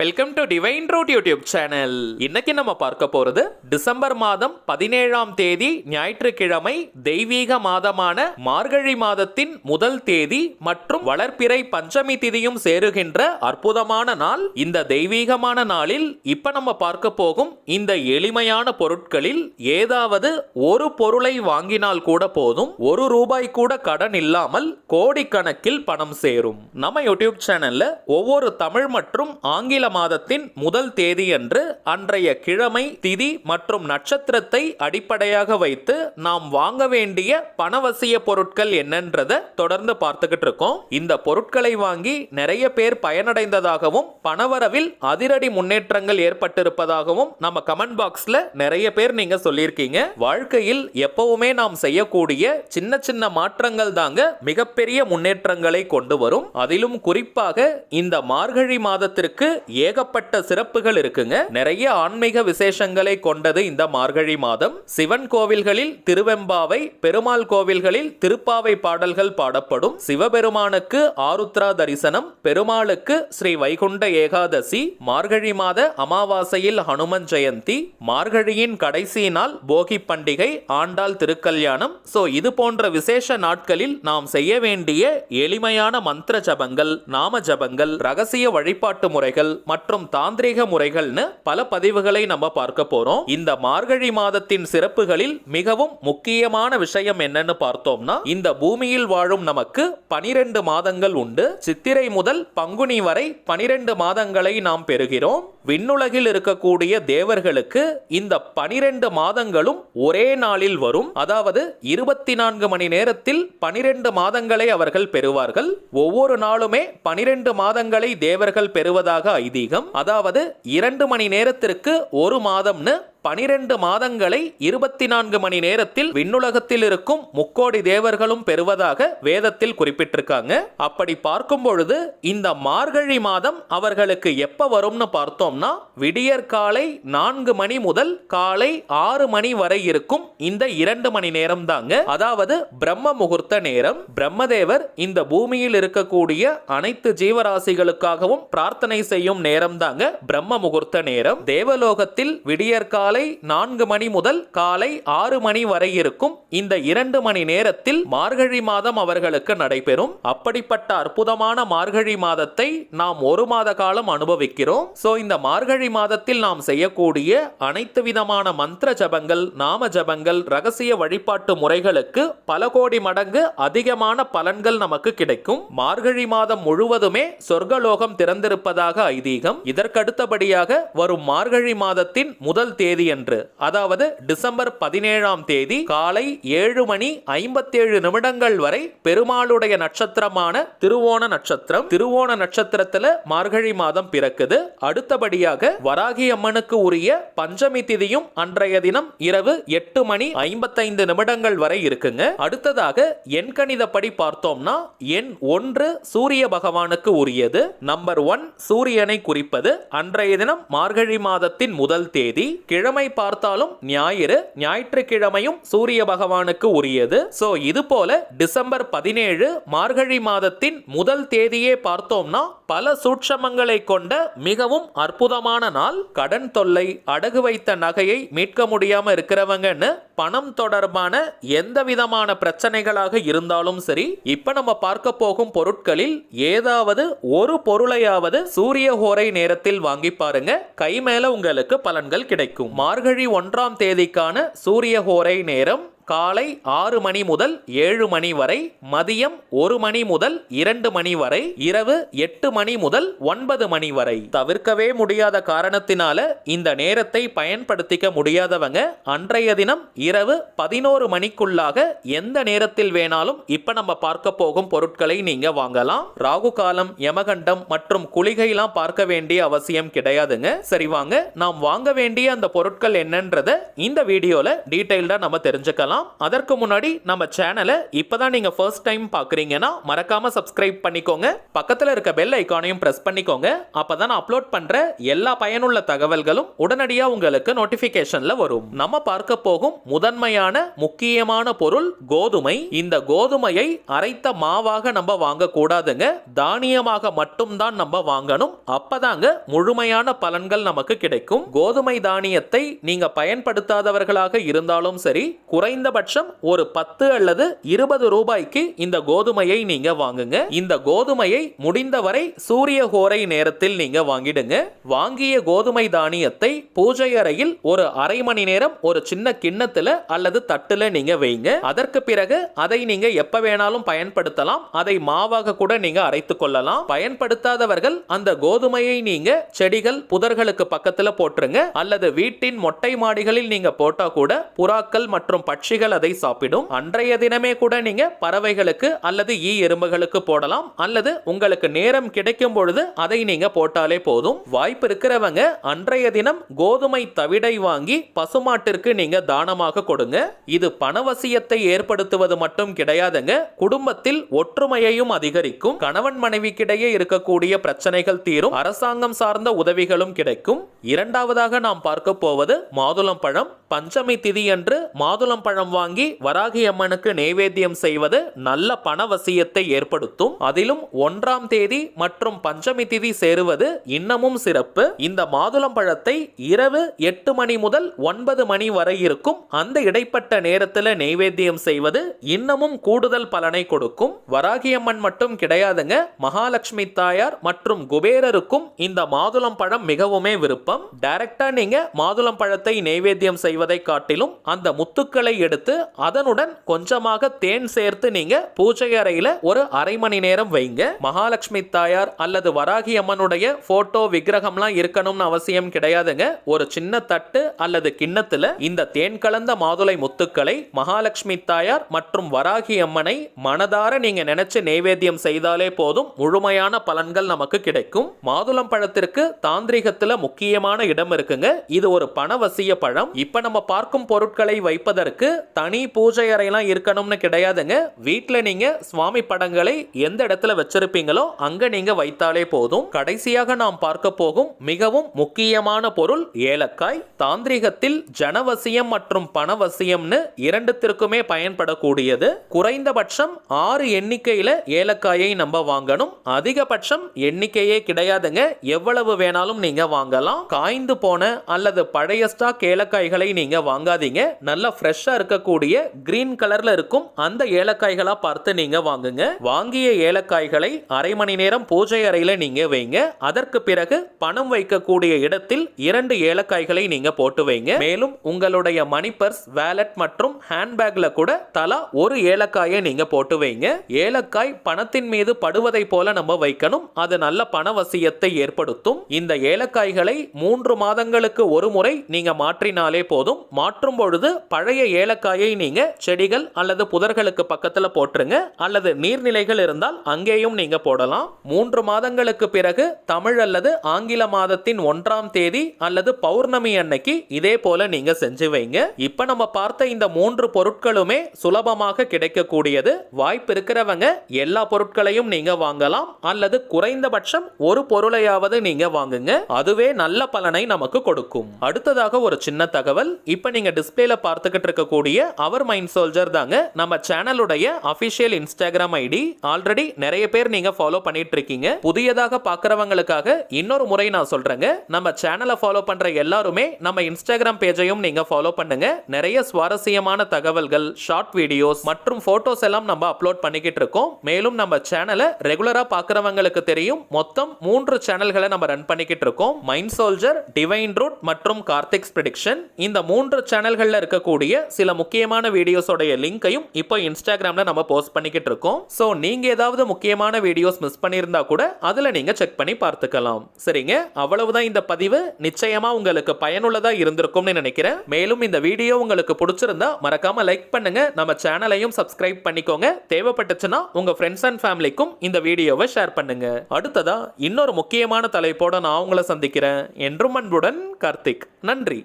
Welcome to divine root YouTube channel இன்னைக்கு நம்ம பார்க்க போறது டிசம்பர் மாதம் பதினேழாம் தேதி ஞாயிற்றுக்கிழமை தெய்வீக மாதமான மார்கழி மாதத்தின் முதல் தேதி மற்றும் வளர்ப்பிறை பஞ்சமி திதியும் சேருகின்ற அற்புதமான நாள். இந்த தெய்வீகமான நாளில் இப்ப நம்ம பார்க்க போகும் இந்த எளிமையான பொருட்களில் ஏதாவது ஒரு பொருளை வாங்கினால் கூட போதும் ஒரு ரூபாய் கூட கடன் இல்லாமல் கோடிக்கணக்கில் பணம் சேரும். நம்ம யூடியூப் சேனல்ல ஒவ்வொரு தமிழ் மற்றும் ஆங்கில மாதத்தின் முதல் தேதியன்று அன்றைய கிழமை திதி மற்றும் நட்சத்திரத்தை அடிப்படையாக வைத்து நாம் வாங்க வேண்டிய பணவசிய பொருட்கள் என்னன்றதை தொடர்ந்து பார்த்துக்கிட்டு இருக்கோம். இந்த பொருட்களை வாங்கி நிறைய பேர் பயனடைந்ததாகவும் பணவரவில் அதிரடி முன்னேற்றங்கள் ஏற்பட்டிருப்பதாகவும் நம்ம கமெண்ட் பாக்ஸ்ல நிறைய பேர் நீங்க சொல்லியிருக்கீங்க. வாழ்க்கையில் எப்பவுமே நாம் செய்யக்கூடிய சின்ன சின்ன மாற்றங்கள் தாங்க மிகப்பெரிய முன்னேற்றங்களை கொண்டு வரும். அதிலும் குறிப்பாக இந்த மார்கழி மாதத்திற்கு ஏகப்பட்ட சிறப்புகள் இருக்குங்க. நிறைய ஆன்மீக விசேஷங்களை கொண்டது இந்த மார்கழி மாதம். சிவன் கோவில்களில் திருவெம்பாவை பெருமாள் கோவில்களில் திருப்பாவை பாடல்கள் பாடப்படும். சிவபெருமானுக்கு ஆருத்ரா தரிசனம் பெருமாளுக்கு ஸ்ரீ வைகுண்ட ஏகாதசி மார்கழி மாத அமாவாசையில் ஹனுமன் ஜெயந்தி மார்கழியின் கடைசி நாள் போகி பண்டிகை ஆண்டாள் திருக்கல்யாணம். சோ இது போன்ற விசேஷ நாட்களில் நாம் செய்ய வேண்டிய எளிமையான மந்திர ஜபங்கள் நாம ஜபங்கள் ரகசிய வழிபாட்டு முறைகள் மற்றும் தாந்திரிக முறைகள்னு பல பதிவுகளை நம்ம பார்க்க போறோம். இந்த மார்கழி மாதத்தின் சிறப்புகளில் மிகவும் முக்கியமான விஷயம் என்னன்னு பார்த்தோம்னா இந்த பூமியில் வாழும் நமக்கு பனிரெண்டு மாதங்கள் உண்டு. சித்திரை முதல் பங்குனி வரை பனிரெண்டு மாதங்களை நாம் பெறுகிறோம். விண்ணுலகில் இருக்கக்கூடிய தேவர்களுக்கு இந்த பனிரெண்டு மாதங்களும் ஒரே நாளில் வரும். அதாவது இருபத்தி நான்கு மணி நேரத்தில் பனிரெண்டு மாதங்களை அவர்கள் பெறுவார்கள். ஒவ்வொரு நாளுமே பனிரெண்டு மாதங்களை தேவர்கள் பெறுவதாக ஐதீகம் அதாவது இரண்டு மணி நேரத்திற்கு ஒரு மாதம்னு பனிரெண்டு மாதங்களை இருபத்தி நான்கு மணி நேரத்தில் விண்ணுலகத்தில் இருக்கும் முக்கோடி தேவர்களும் பெறுவதாக வேதத்தில் குறிப்பிட்டிருக்காங்க. அப்படி பார்க்கும் பொழுது இந்த மார்கழி மாதம் அவர்களுக்கு எப்ப வரும்னு பார்த்தோம்னா விடியற் காலை நான்கு மணி முதல் காலை ஆறு மணி வரை இருக்கும் இந்த இரண்டு மணி நேரம் தாங்க அதாவது பிரம்ம முகூர்த்த நேரம். பிரம்மதேவர் இந்த பூமியில் இருக்கக்கூடிய அனைத்து ஜீவராசிகளுக்காகவும் பிரார்த்தனை செய்யும் நேரம் தாங்க பிரம்ம முகூர்த்த நேரம். தேவலோகத்தில் விடியற்கால காலை நான்கு மணி முதல் காலை ஆறு மணி வரை இருக்கும் இந்த இரண்டு மணி நேரத்தில் மார்கழி மாதம் அவர்களுக்கு நடைபெறும். அப்படிப்பட்ட அற்புதமான மார்கழி மாதத்தை நாம் ஒரு மாத காலம் அனுபவிக்கிறோம். சோ இந்த மார்கழி மாதத்தில் நாம் செய்யக்கூடிய அனைத்து விதமான மந்திர ஜபங்கள் நாம ஜபங்கள் ரகசிய வழிபாட்டு முறைகளுக்கு பல கோடி மடங்கு அதிகமான பலன்கள் நமக்கு கிடைக்கும். மார்கழி மாதம் முழுவதுமே சொர்க்கலோகம் திறந்திருப்பதாக ஐதீகம். இதற்கடுத்தபடியாக வரும் மார்கழி மாதத்தின் முதல் தேதி தேதியன்று அதாவது டிசம்பர் பதினேழாம் தேதி காலை ஏழு மணி ஐம்பத்தேழு நிமிடங்கள் வரை பெருமாளுடைய நட்சத்திரமான திருவோண நட்சத்திரம் திருவோண நட்சத்திரத்துல மார்கழி மாதம் பிறக்குது. அடுத்தபடியாக வராகி அம்மனுக்கு உரிய பஞ்சமி திதியும் அன்றைய தினம் இரவு எட்டு மணி ஐம்பத்தைந்து நிமிடங்கள் வரை இருக்குங்க. அடுத்ததாக எண்கணிதப்படி பார்த்தோம்னா எண் ஒன்று சூரிய பகவானுக்கு உரியது. நம்பர் ஒன் சூரியனை குறிப்பது அன்றைய தினம் மார்கழி மாதத்தின் முதல் தேதி கிழமை பார்த்தாலும் ஞாயிறு ஞாயிற்றுக்கிழமையும் சூரிய பகவானுக்கு உரியது. சோ இது போல டிசம்பர் பதினேழு மார்கழி மாதத்தின் முதல் தேதியே பார்த்தோம்னா பல சூட்சமங்களை கொண்ட மிகவும் அற்புதமான நாள். கடன் தொல்லை அடகு வைத்த நகையை மீட்க முடியாம இருக்கிறவங்கன்னு பணம் தொடர்பான எந்த விதமான பிரச்சனைகளாக இருந்தாலும் சரி இப்ப நம்ம பார்க்க போகும் பொருட்களில் ஏதாவது ஒரு பொருளையாவது சூரிய ஹோரை நேரத்தில் வாங்கி பாருங்க. கை மேல உங்களுக்கு பலன்கள் கிடைக்கும். மார்கழி ஒன்றாம் தேதிக்கான சூரிய ஹோரை நேரம் காலை ஆறு மணி முதல் ஏழு மணி வரை மதியம் ஒரு மணி முதல் இரண்டு மணி வரை இரவு எட்டு மணி முதல் ஒன்பது மணி வரை. தவிர்க்கவே முடியாத காரணத்தினால இந்த நேரத்தை பயன்படுத்திக்க முடியாதவங்க அன்றைய தினம் இரவு பதினோரு மணிக்குள்ளாக எந்த நேரத்தில் வேணாலும் இப்ப நம்ம பார்க்க போகும் பொருட்களை நீங்க வாங்கலாம். ராகு காலம் யமகண்டம் மற்றும் குளிகைலாம் பார்க்க வேண்டிய அவசியம் கிடையாதுங்க. சரி வாங்க நாம் வாங்க வேண்டிய அந்த பொருட்கள் என்னன்றத இந்த வீடியோல டீட்டெயில்டா நம்ம தெரிஞ்சுக்கலாம். பார்க்கலாம். அதற்கு முன்னாடி நம்ம சேனலை இப்பதான் நீங்க ஃபர்ஸ்ட் டைம் பார்க்குறீங்கன்னா மறக்காம சப்ஸ்கிரைப் பண்ணிக்கோங்க. பக்கத்தில் இருக்க பெல் ஐக்கானையும் ப்ரெஸ் பண்ணிக்கோங்க. அப்பதான் நான் அப்லோட் பண்ற எல்லா பயனுள்ள தகவல்களும் உடனடியாக உங்களுக்கு நோட்டிஃபிகேஷனில் வரும். நம்ம பார்க்க போகும் முதன்மையான முக்கியமான பொருள் கோதுமை. இந்த கோதுமையை அரைத்த மாவாக நம்ம வாங்கக்கூடாதுங்க. தானியமாக மட்டும்தான் நம்ம வாங்கணும். அப்பதாங்க முழுமையான பலன்கள் நமக்கு கிடைக்கும். கோதுமை தானியத்தை நீங்க பயன்படுத்தாதவர்களாக இருந்தாலும் சரி குறைந்த குறைந்தபட்சம் ஒரு பத்து அல்லது இருபது ரூபாய்க்கு இந்த கோதுமையை நீங்க வாங்குங்க. இந்த கோதுமையை முடிந்தவரை சூரிய கோரை நேரத்தில் நீங்க வாங்கிடுங்க. வாங்கிய கோதுமை தானியத்தை பூஜை அறையில் ஒரு அரை மணி நேரம் ஒரு சின்ன கிண்ணத்துல அல்லது தட்டுல நீங்க வைங்க. அதற்கு பிறகு அதை நீங்க எப்ப வேணாலும் பயன்படுத்தலாம். அதை மாவாக கூட நீங்க அரைத்து கொள்ளலாம். பயன்படுத்தாதவர்கள் அந்த கோதுமையை நீங்க செடிகள் புதர்களுக்கு பக்கத்துல போட்டுருங்க. அல்லது வீட்டின் மொட்டை மாடிகளில் நீங்க போட்டா கூட புறாக்கள் மற்றும் பட்சி பட்சிகள் அதை சாப்பிடும். அன்றைய தினமே கூட நீங்க பறவைகளுக்கு அல்லது ஈ எறும்புகளுக்கு போடலாம். அல்லது உங்களுக்கு நேரம் கிடைக்கும் பொழுது அதை நீங்க போட்டாலே போதும். வாய்ப்பு இருக்கிறவங்க அன்றைய தினம் கோதுமை தவிடை வாங்கி பசுமாட்டிற்கு நீங்க தானமாக கொடுங்க. இது பணவசியத்தை ஏற்படுத்துவது மட்டும் கிடையாதுங்க. குடும்பத்தில் ஒற்றுமையையும் அதிகரிக்கும். கணவன் மனைவிக்கிடையே இருக்கக்கூடிய பிரச்சனைகள் தீரும். அரசாங்கம் சார்ந்த உதவிகளும் கிடைக்கும். இரண்டாவதாக நாம் பார்க்க போவது மாதுளம் பழம். பஞ்சமி திதியன்று மாதுளம்பழம் மாதுளம் பழம் வாங்கி வராகி அம்மனுக்கு நைவேத்தியம் செய்வது நல்ல பணவசியத்தை ஏற்படுத்தும். அதிலும் ஒன்றாம் தேதி மற்றும் பஞ்சமி திதி சேருவது இன்னமும் சிறப்பு. இந்த மாதுளம் பழத்தை இரவு எட்டு மணி முதல் ஒன்பது மணி வரை இருக்கும். அந்த இடைப்பட்ட நேரத்தில் நெய்வேத்தியம் செய்வது இன்னமும் கூடுதல் பலனை கொடுக்கும். வராகியம்மன் மட்டும் கிடையாதுங்க. மகாலட்சுமி தாயார் மற்றும் குபேரருக்கும் இந்த மாதுளம் பழம் மிகவுமே விருப்பம். டைரக்டா நீங்க மாதுளம் பழத்தை நெய்வேத்தியம் செய்வதை காட்டிலும் அந்த முத்துக்களை எடுத்து அதனுடன் கொஞ்சமாக தேன் சேர்த்து நீங்க பூஜை அறையில ஒரு அரை மணி நேரம் வைங்க. மகாலட்சுமி தாயார் அல்லது வராகி அம்மனுடைய போட்டோ விக்கிரகம்லாம் இருக்கணும்னு அவசியம் கிடையாதுங்க. ஒரு சின்ன தட்டு அல்லது கிண்ணத்துல இந்த தேன் கலந்த மாதுளை முத்துக்களை மகாலட்சுமி தாயார் மற்றும் வராகி அம்மனை மனதார நீங்க நினைச்சு நைவேத்தியம் செய்தாலே போதும். முழுமையான பலன்கள் நமக்கு கிடைக்கும். மாதுளம் பழத்திற்கு தாந்திரிகத்துல முக்கியமான இடம் இருக்குங்க. இது ஒரு பணவசிய பழம். இப்ப நம்ம பார்க்கும் பொருட்களை வைப்பதற்கு தனி பூஜை அறையெல்லாம் இருக்கணும்னு கிடையாதுங்க. வீட்டுல நீங்க சுவாமி படங்களை எந்த இடத்துல வச்சிருப்பீங்களோ அங்க நீங்க வைத்தாலே போதும். கடைசியாக நாம் பார்க்க போகும் மிகவும் முக்கியமான பொருள் ஏலக்காய். தாந்திரிகத்தில் ஜனவசியம் மற்றும் பணவசியம்னு இரண்டுத்திற்குமே பயன்படக்கூடியது. குறைந்தபட்சம் ஆறு எண்ணிக்கையில ஏலக்காயை நம்ம வாங்கணும். அதிகபட்சம் எண்ணிக்கையே கிடையாதுங்க. எவ்வளவு வேணாலும் நீங்க வாங்கலாம். காய்ந்து போன அல்லது பழைய ஸ்டாக் ஏலக்காய்களை நீங்கள் வாங்காதீங்க. நல்லா ஃப்ரெஷ்ஷாக இருக்கக்கூடிய கிரீன் கலரில் இருக்கும் அந்த ஏலக்காய்களாக பார்த்து நீங்கள் வாங்குங்க. வாங்கிய ஏலக்காய்களை அரை மணி நேரம் பூஜை அறையில் நீங்கள் வைங்க. அதற்கு பிறகு பணம் வைக்கக்கூடிய இடத்தில் இரண்டு ஏலக்காய்களை நீங்கள் போட்டு வைங்க. மேலும் உங்களுடைய மணி பர்ஸ் வேலட் மற்றும் ஹேண்ட்பேக்ல கூட தலா ஒரு ஏலக்காயை நீங்கள் போட்டு வைங்க. ஏலக்காய் பணத்தின் மீது படுவதை போல நம்ம வைக்கணும். அது நல்ல பணவசியத்தை ஏற்படுத்தும். இந்த ஏலக்காய்களை மூன்று மாதங்களுக்கு ஒரு முறை நீங்கள் மாற்றினாலே போதும். மாற்றும் பொழுது பழைய ஏலக்காயை நீங்கள் செடிகள் அல்லது புதர்களுக்கு பக்கத்தில் போட்டுருங்க. அல்லது நீர்நிலைகள் இருந்தால் அங்கேயும் நீங்கள் போடலாம். மூன்று மாதங்களுக்கு பிறகு தமிழ் அல்லது ஆங்கில மாதத்தின் ஒன்றாம் தேதி அல்லது பௌர்ணமி அன்னைக்கு இதே போல நீங்க செஞ்சு வைங்க. இப்ப நம்ம பார்த்த இந்த மூன்று பொருட்களுமே சுலபமாக கிடைக்கக்கூடியது. வாய்ப்பு இருக்கிறவங்க எல்லா பொருட்களையும் நீங்க வாங்கலாம். அல்லது குறைந்தபட்சம் ஒரு பொருளையாவது நீங்க வாங்குங்க. அதுவே நல்ல பலனை நமக்கு கொடுக்கும். அடுத்ததாக ஒரு சின்ன தகவல். இப்ப நீங்க டிஸ்பிளேல பார்த்துக்கிட்டு இருக்கக்கூடிய அவர் மைண்ட் சோல்ஜர் தாங்க நம்ம சேனலுடைய அபிஷியல் இன்ஸ்டாகிராம் ஐடி ஆல்ரெடி நிறைய பேர் நீங்க ஃபாலோ பண்ணிட்டு இருக்கீங்க. புதியதாக பாக்குறவங்களுக்காக இன்னொரு முறை நான் சொல்றேங்க. நம்ம சேனலை ஃபாலோ பண்ற எல்லாருமே நம்ம இன்ஸ்டாகிராம் பேஜையும் நீங்க ஃபாலோ பண்ணுங்க. நிறைய சுவாரஸ்யமான தகவல்கள் ஷார்ட் வீடியோஸ் மற்றும் போட்டோஸ் எல்லாம் நம்ம அப்லோட் பண்ணிக்கிட்டு இருக்கோம். மேலும் நம்ம சேனலை ரெகுலரா பாக்குறவங்களுக்கு தெரியும். மொத்தம் மூன்று சேனல்களை நம்ம ரன் பண்ணிக்கிட்டு இருக்கோம். மைண்ட் சோல்ஜர் டிவைன் ரூட் மற்றும் கார்த்திக்ஸ் ப்ரிடிக்ஷன் இந்த மூன்று சேனல்கள்ல இருக்கக்கூடிய சில முக்கியமான வீடியோஸோடைய லிங்கையும் இப்போ இன்ஸ்டாகிராம்ல நம்ம போஸ்ட் பண்ணிக்கிட்டு இருக்கோம். ஸோ நீங்க ஏதாவது முக்கியமான வீடியோஸ் மிஸ் பண்ணியிருந்தா கூட அதுல நீங்க செக் பண்ணி பார்த்துக்கலாம். சரிங்க? அவ்வளவுதான் இந்த பதிவு. நிச்சயமா உங்களுக்கு பயனுள்ளதா இருந்திருக்கும்னு நினைக்கிறேன். மேலும் இந்த வீடியோ உங்களுக்கு பிடிச்சிருந்தா மறக்காம லைக் பண்ணுங்க. நம்ம சேனலையும் சப்ஸ்கிரைப் பண்ணிக்கோங்க. தேவைப்பட்டுச்சுன்னா உங்க ஃப்ரெண்ட்ஸ் அண்ட் ஃபேமிலிக்கும் இந்த வீடியோவை ஷேர் பண்ணுங்க. அடுத்ததா இன்னொரு முக்கியமான தலைப்போட நான் உங்களை சந்திக்கிறேன். என்றும் அன்புடன் கார்த்திக். நன்றி.